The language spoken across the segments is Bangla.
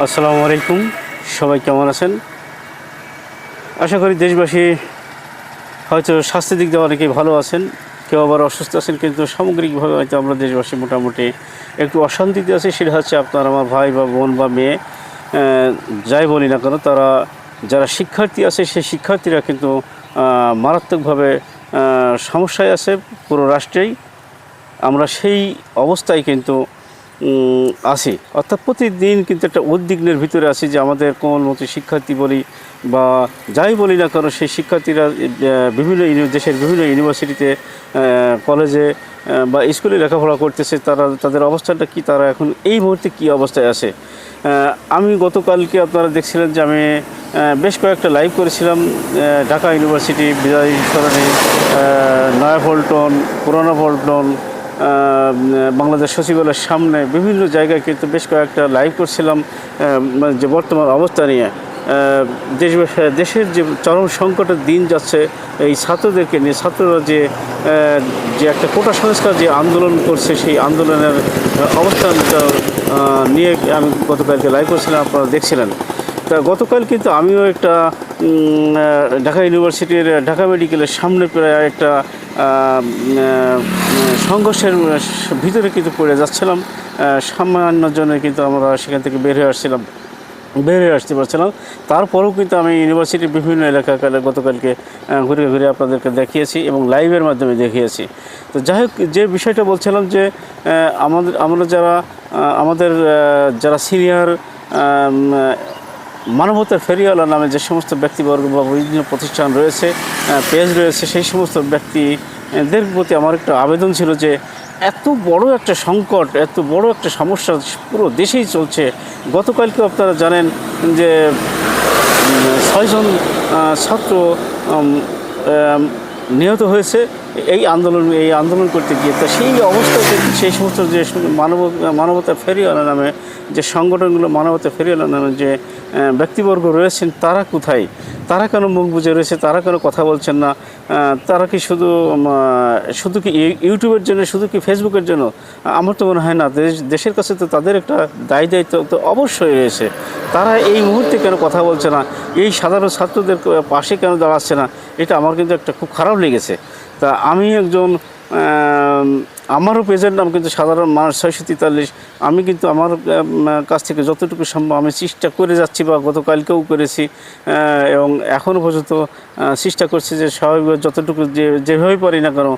আসসালামু আলাইকুম। সবাই কেমন আছেন? আশা করি দেশবাসী হয়তো স্বাস্থ্যের দিক দিয়ে অনেকেই ভালো আছেন, কেউ আবার অসুস্থ আছেন, কিন্তু সামগ্রিকভাবে হয়তো আমরা দেশবাসী মোটামুটি একটু অশান্তিতে আছে। সেটা হচ্ছে আপনার আমার ভাই বা বোন বা মেয়ে যাই বলি না কেন, তারা যারা শিক্ষার্থী আছে, সেই শিক্ষার্থীরা কিন্তু মারাত্মকভাবে সমস্যায় আছে পুরো রাষ্ট্রেই। আমরা সেই অবস্থায় কিন্তু আছি। অর্থাৎ প্রতিদিন কিন্তু একটা উদ্বিগ্নের ভিতরে আছি যে আমাদের কোমলমতি শিক্ষার্থী বলি বা যাই বলি না কেন সেই শিক্ষার্থীরা বিভিন্ন দেশের বিভিন্ন ইউনিভার্সিটিতে কলেজে বা স্কুলে লেখাপড়া করতেছে তারা তাদের অবস্থানটা কি তারা এখন এই মুহূর্তে কি অবস্থায় আছে? আমি গতকালকে আপনারা দেখছিলেন যে আমি বেশ কয়েকটা লাইভ করেছিলাম ঢাকা ইউনিভার্সিটি বিজয় সরণি নয়াপল্টন পুরানো পল্টন আহ, বাংলাদেশ সচিবালয়ের সামনে বিভিন্ন জায়গায় কিন্তু বেশ কয়েকটা লাইভ করছিলাম মানে যে বর্তমান অবস্থা নিয়ে। দেশ দেশের যে চরম সংকটের দিন যাচ্ছে, এই ছাত্রদেরকে নিয়ে, ছাত্ররা যে যে একটা কোটা সংস্কার যে আন্দোলন করছে, সেই আন্দোলনের অবস্থানটা নিয়ে আমি গতকালকে লাইভ করছিলাম, আপনারা দেখছিলেন। তা গতকাল কিন্তু আমিও একটা ঢাকা ইউনিভার্সিটির ঢাকা মেডিকেলের সামনে প্রায় একটা সংঘর্ষের ভিতরে কিন্তু পড়ে যাচ্ছিলাম। সামান্য জন্য কিন্তু আমরা সেখান থেকে বের হয়ে আসছিলাম, বের হয়ে আসতে পারছিলাম। তারপরেও কিন্তু আমি ইউনিভার্সিটির বিভিন্ন এলাকাকালে গতকালকে ঘুরে ঘুরে আপনাদেরকে দেখিয়েছি এবং লাইভের মাধ্যমে দেখিয়েছি। তো যাই হোক, যে বিষয়টা বলছিলাম যে আমাদের, আমরা যারা আমাদের যারা সিনিয়র মানবতার ফেরিওয়ালা নামে যে সমস্ত ব্যক্তিবর্গ বা বিভিন্ন প্রতিষ্ঠান রয়েছে পেজ রয়েছে, সেই সমস্ত ব্যক্তিদের প্রতি আমার একটা আবেদন ছিল যে এত বড় একটা সংকট, এত বড় একটা সমস্যা পুরো দেশেই চলছে। গতকালকে আপনারা জানেন যে ছয়জন ছাত্র নিহত হয়েছে। এই আন্দোলন এই আন্দোলন করতে গিয়ে তা সেই অবস্থায় কিন্তু সেই সমস্ত যে মানব, মানবতা ফেরিওয়ালা নামে যে সংগঠনগুলো মানবতা ফেরিওয়ালা নামে যে ব্যক্তিবর্গ রয়েছেন, তারা কোথায়? তারা কেন মুখ বুঝে রয়েছে? তারা কেন কথা বলছেন না? তারা কি শুধু শুধু কি ইউটিউবের জন্য, শুধু কি ফেসবুকের জন্য? আমার তো মনে হয় না। দেশ, দেশের কাছে তো তাদের একটা দায় দায়িত্ব তো অবশ্যই রয়েছে। তারা এই মুহূর্তে কেন কথা বলছে না? এই সাধারণ ছাত্রদের পাশে কেন দাঁড়াচ্ছে না? এটা আমার কিন্তু একটা খুব খারাপ লেগেছে। তা আমি একজন আমারও প্রেজেন্ট নাম কিন্তু সাধারণ মানুষ, ছয়শো তেতাল্লিশ। আমি কিন্তু আমার কাছ থেকে যতটুকু সম্ভব আমি চেষ্টা করে যাচ্ছি বা গতকালকেও করেছি এবং এখনও পর্যন্ত চেষ্টা করছি যে স্বাভাবিক যতটুকু যে যেভাবেই পারি না কেন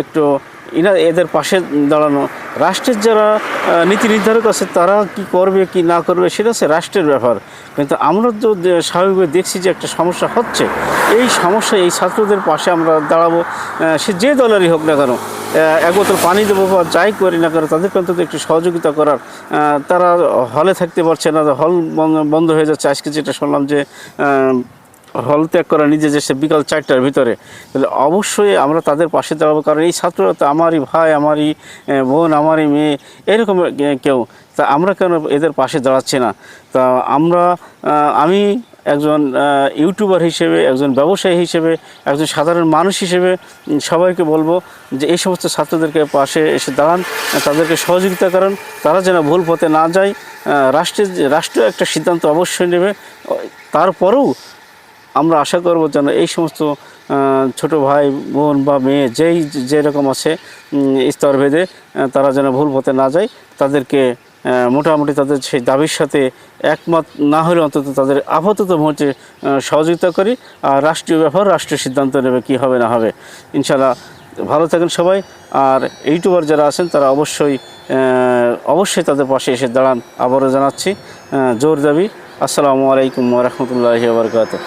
একটু ইনা এদের পাশে দাঁড়ানো। রাষ্ট্রের যারা নীতি নির্ধারক আছে, তারা কি করবে, কি না করবে, সেটা হচ্ছে রাষ্ট্রের ব্যাপার। কিন্তু আমরা তো স্বাভাবিকভাবে দেখছি যে একটা সমস্যা হচ্ছে। এই সমস্যা এই ছাত্রদের পাশে আমরা দাঁড়াবো। সে যে দলেরই হোক না কেন এক বোতল পানি দেবো বা যাই করি না কেন, তাদেরকে অন্তত একটু সহযোগিতা করার তারা হলে থাকতে পারছে না, হল বন্ধ- হয়ে যাচ্ছে। আজকে যেটা শুনলাম যে হল ত্যাগ করা নিজে যে সে বিকাল চারটার ভিতরে, তাহলে অবশ্যই আমরা তাদের পাশে দাঁড়াবো, কারণ এই ছাত্ররা তো আমারই ভাই, আমারই বোন, আমারই মেয়ে, এরকম কেউ। তা আমরা কেন এদের পাশে দাঁড়াচ্ছি না? তা আমরা আমি একজন ইউটিউবার হিসেবে, একজন ব্যবসায়ী হিসেবে, একজন সাধারণ মানুষ হিসেবে সবাইকে বলব যে এই সমস্ত ছাত্রদেরকে পাশে এসে দাঁড়ান, তাদেরকে সহযোগিতা করেন, তারা যেন ভুল পথে না যায় রাষ্ট্রের রাষ্ট্র একটা সিদ্ধান্ত অবশ্যই নেবে তারপরেও আমরা আশা করব যেন এই সমস্ত ছোট ভাই, বোন বা মেয়ে যেই, যেরকম আছে স্তরভেদে তারা যেন ভুল পথে না যায়, তাদেরকে মোটামুটি তাদের সেই দাবির সাথে একমত না হলে অন্তত তাদের আপাতত মুহূর্তে সহযোগিতা করি আর রাষ্ট্রীয় ব্যাপার, রাষ্ট্রীয় সিদ্ধান্ত নেবে কি হবে না হবে। ইনশাল্লাহ ভালো থাকেন সবাই আর ইউটিউবার যারা আছেন তারা অবশ্যই অবশ্যই তাদের পাশে এসে দাঁড়ান। আবারও জানাচ্ছি জোর দাবি। আসসালামু আলাইকুম রহমতুল্লাহি বারকাত